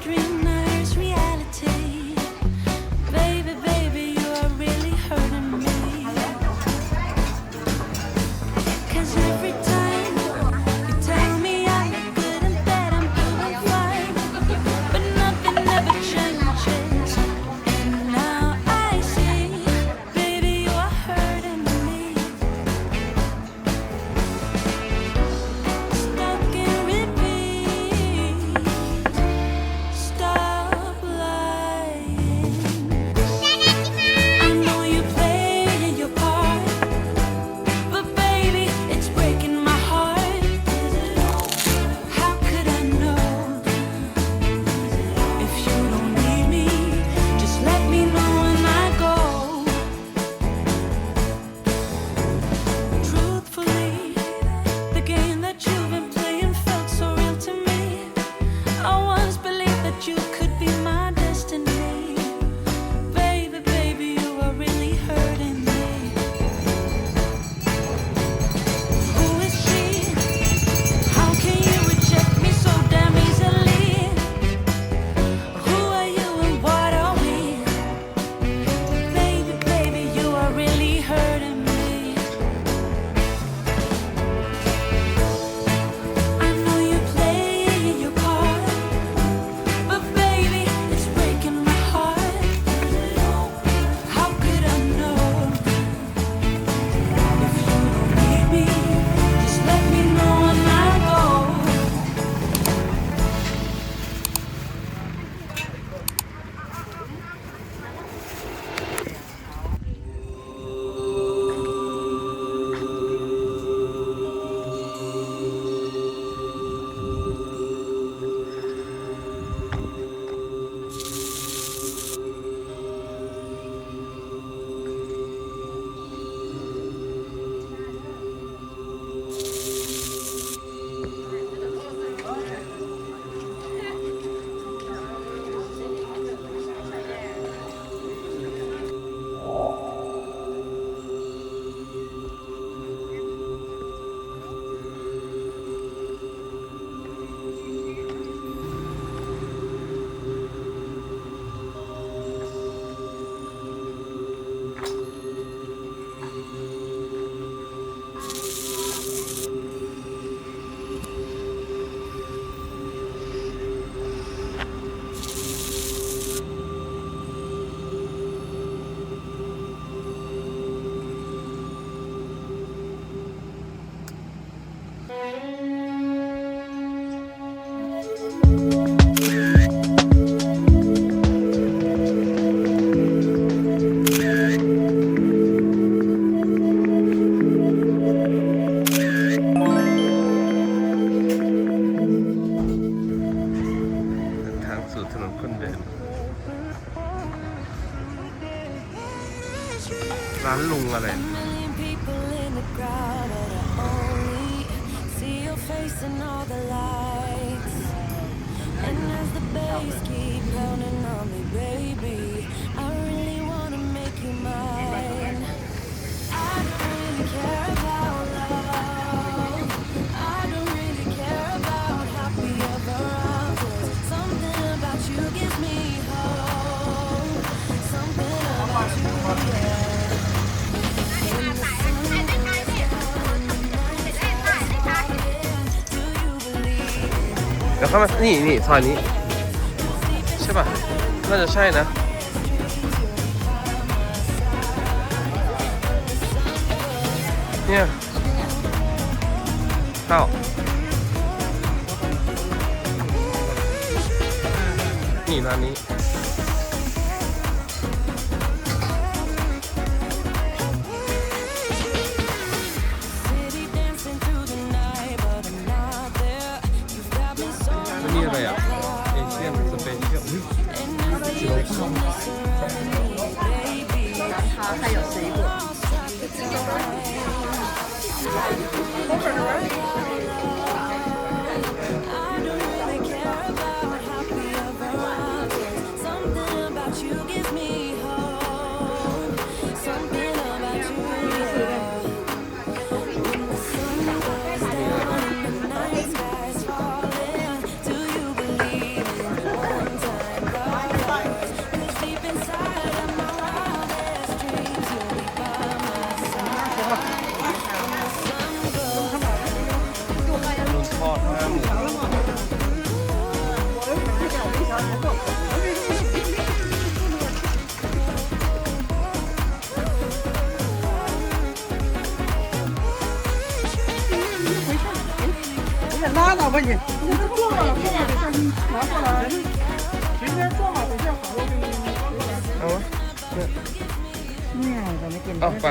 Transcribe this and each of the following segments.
dream chasing all the lights. And as the bass keep pounding on me, baby, I really wanna make you mine. I don't really care about. ข้ามา นี่นี่ซอยนี้ ใช่ป่ะ น่าจะใช่นะ เนี่ยเข้านี่ร้านนี้ 然后还有水果。我爱你你是做梦下你拿过来明天做嘛等下好了给你你包过来对。嗯我们点单吧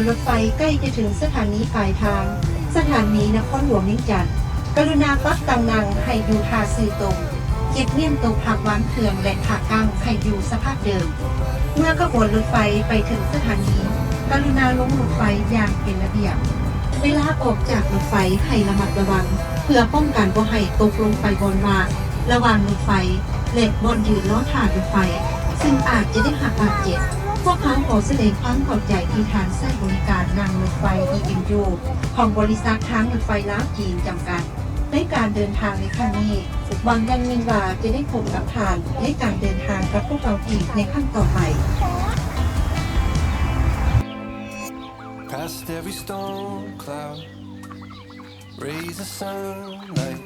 นรถไฟใกล้จะถึงสถานีปลายทาง สถานีนครหลวงเวียงจันทร์กรุณาปรับตังนังให้อยู่ทาสื่อตรงเก็บเลี่ยมตัวผักหวานเคืองและผักกังให้อยู่สภาพเดิม เมื่อขบวนรถไฟไปถึงสถานีกรุณาลงรถไฟอย่างเป็นระเบียบ เวลาออกจากรถไฟให้ระมัดระวัง เพื่อป้องกันบ่ให้ตกลงไปบนราระหว่างรถไฟและบนยืนล้อถ่านรถไฟ ซึ่งอาจจะได้หักบาดเจ็บ พวกเขาขอแสดงความขอบใจที่ทางใช้บริการนางรถไฟ EMU ของบริษัททางรถไฟลาวจีนจำกัดในการเดินทางในครั้งนี้หวังยังมีว่าจะได้พบกับทางในการเดินทางกับพวกเราอีกในขั้นต่อไป Past every storm cloud, rays of sunlight